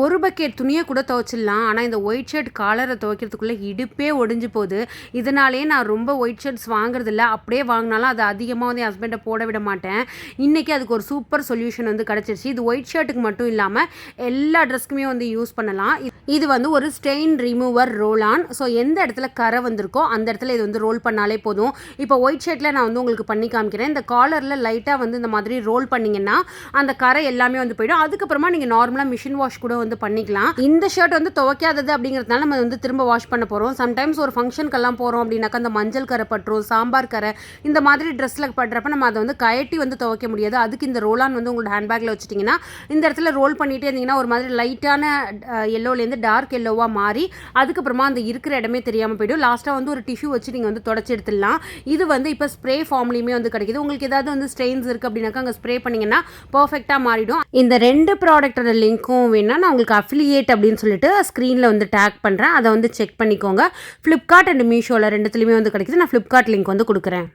ஒரு பக்கெட் துணியை கூட துவைச்சிடலாம். ஆனால் இந்த ஒயிட் ஷர்ட் காலரை துவைக்கிறதுக்குள்ளே இடுப்பே ஒடிஞ்சு போகுது. இதனாலேயே நான் ரொம்ப ஒயிட் ஷர்ட்ஸ் வாங்குறதில்ல. அப்படியே வாங்கினாலும் அது அதிகமாக வந்து என் ஹஸ்பண்டை போட விட மாட்டேன். இன்றைக்கி அதுக்கு ஒரு சூப்பர் சொல்யூஷன் வந்து கிடச்சிருச்சு. இது ஒயிட் ஷர்ட்டுக்கு மட்டும் இல்லாமல் எல்லா ட்ரெஸ்க்குமே வந்து யூஸ் பண்ணலாம். இது வந்து ஒரு stain remover roll on so எந்த இடத்துல கரை வந்திருக்கோ அந்த இடத்துல இது வந்து ரோல் பண்ணாலே போதும். இப்போ ஒயிட் ஷர்ட்டில் நான் வந்து உங்களுக்கு பண்ணி காமிக்கிறேன். இந்த காலரில் லைட்டாக வந்து இந்த மாதிரி ரோல் பண்ணிங்கன்னா அந்த கரை எல்லாமே வந்து போயிடும். அதுக்கப்புறமா நீங்கள் நார்மலாக மிஷின் வாஷ் கூட வந்து பண்ணிக்கலாம். இந்த ஷர்ட் வந்து துவைக்காதது அப்படிங்கிறதுனால நம்ம வந்து திரும்ப வாஷ் பண்ண போகிறோம் சம்டைம்ஸ் ஒரு ஃபங்க்ஷனுக்கெல்லாம் போகிறோம் அப்படின்னாக்கா அந்த மஞ்சள் கரை பட்டுரும் சாம்பார் கரை இந்த மாதிரி ட்ரெஸ்ஸில் படுறப்ப நம்ம அதை வந்து கயட்டி வந்து துவைக்க முடியாது. அதுக்கு இந்த ரோலான் வந்து உங்களோட ஹேண்ட்பேக்கில் வச்சுட்டிங்கன்னா இந்த இடத்துல ரோல் பண்ணிகிட்டே இருந்தீங்கன்னா ஒரு மாதிரி லைட்டான எல்லோலேருந்து டார்க் எல்லோவாக மாறி அதுக்கப்புறமா அந்த இருக்கிற இடமே தெரியாமல் போயிடும். லாஸ்ட்டாக வந்து ஒரு டிஷ்யூ வச்சு நீங்கள் வந்து தொடச்சி எடுத்துடலாம். இது வந்து இப்போ ஸ்ப்ரே ஃபார்ம்லேயுமே வந்து கிடைக்குது. உங்களுக்கு ஏதாவது வந்து ஸ்ட்ரெயின்ஸ் இருக்குது அப்படின்னாக்கா அங்கே ஸ்ப்ரே பண்ணிங்கன்னா பர்ஃபெக்டாக மாறிடும். இந்த ரெண்டு ப்ராடக்டோட லிங்க்கும் வேணால் நான் உங்களுக்கு அஃபிலியேட் அப்படின்னு சொல்லிட்டு ஸ்க்ரீனில் வந்து டேக் பண்ணுறேன் அதை வந்து செக் பண்ணிக்கோங்க. ஃப்ளிப்கார்ட் அண்ட் மீஷோவில் ரெண்டுத்துலேயுமே வந்து கிடைக்குது. நான் ஃப்ளிப்கார்ட் லிங்க் வந்து கொடுக்குறேன்.